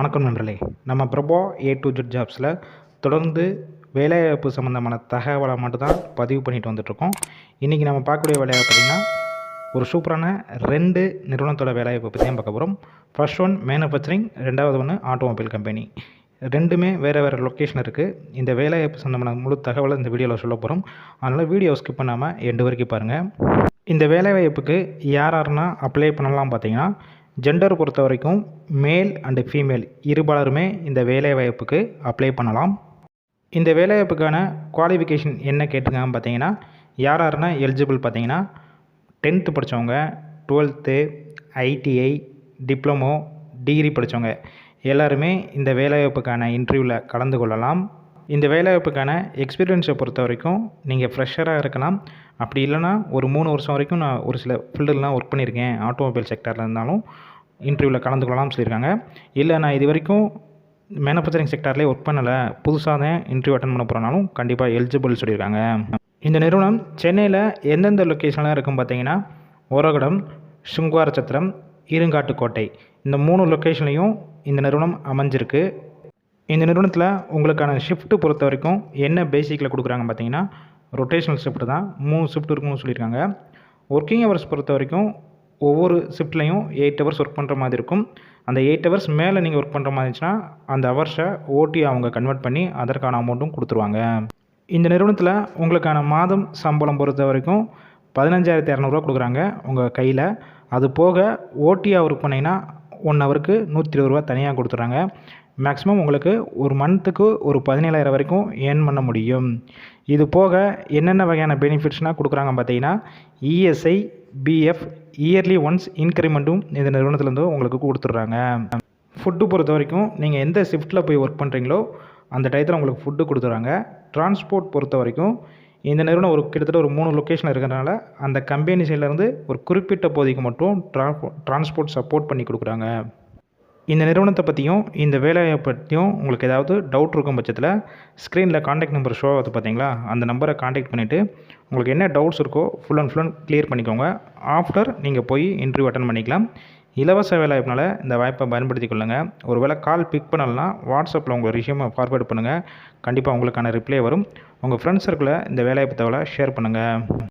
வணக்கம் நண்பர்களே. நம்ம பிரபா ஏ டு ஜெட் ஜாப்ஸில் தொடர்ந்து வேலைவாய்ப்பு சம்மந்தமான தகவலை மட்டும்தான் பதிவு பண்ணிட்டு வந்துட்ருக்கோம் இன்றைக்கி நம்ம பார்க்கக்கூடிய வேலையாக பார்த்திங்கன்னா ஒரு சூப்பரான ரெண்டு நிறுவனத்தோட வேலைவாய்ப்பை பற்றி தான் பார்க்க போகிறோம் ஃபர்ஸ்ட் ஒன் மேனுஃபேக்சரிங் ரெண்டாவது ஒன்று ஆட்டோமொபைல் கம்பெனி ரெண்டுமே வேறு வேறு லொக்கேஷன் இருக்குது இந்த வேலைவாய்ப்பு சம்மந்தமான முழு தகவலை இந்த வீடியோவில் சொல்ல போகிறோம் அதனால் வீடியோ ஸ்கிப் பண்ணாமல் எண்டு வரைக்கும் பாருங்கள் இந்த வேலைவாய்ப்புக்கு யார் யாருன்னா அப்ளை பண்ணலாம் பார்த்தீங்கன்னா ஜெண்டர் பொறுத்த வரைக்கும் மேல் அண்டு ஃபீமேல் இருபாலருமே இந்த வேலைவாய்ப்புக்கு அப்ளை பண்ணலாம். இந்த வேலைவாய்ப்புக்கான குவாலிஃபிகேஷன் என்ன கேட்டிருக்காங்கன்னு பார்த்தீங்கன்னா யார் யாருன்னா எலிஜிபிள் பார்த்தீங்கன்னா டென்த்து படித்தவங்க டுவெல்த்து ஐடிஐ டிப்ளமோ டிகிரி படித்தவங்க எல்லாருமே இந்த வேலைவாய்ப்புக்கான இன்டர்வியூவில் கலந்து கொள்ளலாம். இந்த வேலைவாய்ப்புக்கான எக்ஸ்பீரியன்ஸை பொறுத்த வரைக்கும் நீங்கள் ஃப்ரெஷராக இருக்கலாம். அப்படி இல்லைனா ஒரு மூணு வருஷம் வரைக்கும் நான் ஒரு சில ஃபீல்டுலாம் ஒர்க் பண்ணியிருக்கேன். ஆட்டோமொபைல் செக்டரில் இருந்தாலும் இன்டர்வியூவில் கலந்து கொள்ளலாம்னு சொல்லியிருக்காங்க. இல்லை நான் இது வரைக்கும் மேனுஃபேக்சரிங் செக்டார்லேயே ஒர்க் பண்ணலை. புதுசாக தான் இன்டர்வியூ அட்டன் பண்ண போகிறனாலும் கண்டிப்பாக எலிஜிபிள் சொல்லியிருக்காங்க. இந்த நிறுவனம் சென்னையில் எந்தெந்த லொக்கேஷன்லாம் இருக்கும் பார்த்தீங்கன்னா ஓரகடம் சுங்குவார சத்திரம் இருங்காட்டுக்கோட்டை. இந்த மூணு லொக்கேஷன்லையும் இந்த நிறுவனம் அமைஞ்சிருக்கு. இந்த நிறுவனத்தில் உங்களுக்கான ஷிஃப்ட்டு பொறுத்த வரைக்கும் என்ன பேசிக்கில் கொடுக்குறாங்க பார்த்தீங்கன்னா ரொட்டேஷனல் ஷிஃப்ட் தான். மூணு ஷிஃப்ட் இருக்குன்னு சொல்லியிருக்காங்க. ஒர்க்கிங் ஹவர்ஸ் பொறுத்த வரைக்கும் ஒவ்வொரு ஷிஃப்ட்லேயும் எயிட் ஹவர்ஸ் ஒர்க் பண்ணுற மாதிரி இருக்கும். அந்த எயிட் ஹவர்ஸ் மேலே நீங்கள் ஒர்க் பண்ணுற மாதிரி இருந்துச்சுன்னா அந்த ஹவர்ஸை ஓட்டி அவங்க கன்வெர்ட் பண்ணி அதற்கான அமௌண்ட்டும் கொடுத்துருவாங்க. இந்த நிறுவனத்தில் உங்களுக்கான மாதம் சம்பளம் பொறுத்த வரைக்கும் பதினஞ்சாயிரத்தி இரநூறுவா கொடுக்குறாங்க உங்கள் கையில். அது போக ஓட்டியாக ஒர்க் பண்ணிங்கன்னா ஒன் ஹவருக்கு நூற்றி இருபது ரூபா தனியாக கொடுத்துட்றாங்க. மேக்ஸிமம் உங்களுக்கு ஒரு மந்த்துக்கு ஒரு பதினேழாயிரம் வரைக்கும் ஏர்ன் பண்ண முடியும். இது போக என்னென்ன வகையான பெனிஃபிட்ஸ்னால் கொடுக்குறாங்க பார்த்தீங்கன்னா இஎஸ்ஐ பிஎஃப் இயர்லி ஒன்ஸ் இன்க்ரிமெண்ட்டும் இந்த நிறுவனத்துலேருந்து உங்களுக்கு கொடுத்துட்றாங்க. ஃபுட்டு பொறுத்த வரைக்கும் நீங்கள் எந்த ஷிஃப்ட்டில் போய் ஒர்க் பண்ணுறீங்களோ அந்த டயத்தில் உங்களுக்கு ஃபுட்டு கொடுத்துட்றாங்க. டிரான்ஸ்போர்ட் பொறுத்த வரைக்கும் இந்த நிறுவனம் ஒரு கிட்டத்தட்ட ஒரு மூணு லொக்கேஷன் இருக்கிறனால அந்த கம்பெனி சைட்லேருந்து ஒரு குறிப்பிட்ட பகுதிக்கு மட்டும் ட்ரான்ஸ்போ டிரான்ஸ்போர்ட் சப்போர்ட் பண்ணி கொடுக்குறாங்க. இந்த நிறுவனத்தை பற்றியும் இந்த வேலையை பற்றியும் உங்களுக்கு ஏதாவது டவுட் இருக்கும் பட்சத்தில் ஸ்க்ரீனில் காண்டாக்ட் நம்பர் ஷோ ஆகுது பார்த்தீங்களா அந்த நம்பரை காண்டாக்ட் பண்ணிவிட்டு உங்களுக்கு என்ன டவுட்ஸ் இருக்கோ full and full and clear பண்ணிக்கோங்க. ஆஃப்டர் நீங்கள் போய் இன்டர்வியூ அட்டன் பண்ணிக்கலாம். இலவச வேலைவாய்ப்புனால இந்த வாய்ப்பை பயன்படுத்தி கொள்ளுங்கள் ஒரு வேளை கால் பிக் பண்ணலன்னா வாட்ஸ்அப்பில் உங்கள் ரிஷ்யூமை ஃபார்வேர்ட் பண்ணுங்கள் கண்டிப்பாக உங்களுக்கான ரிப்ளை வரும். உங்கள் ஃப்ரெண்ட்ஸ் சர்க்கிளில் இந்த வேலைவாய்ப்பு தகவலை ஷேர் பண்ணுங்கள்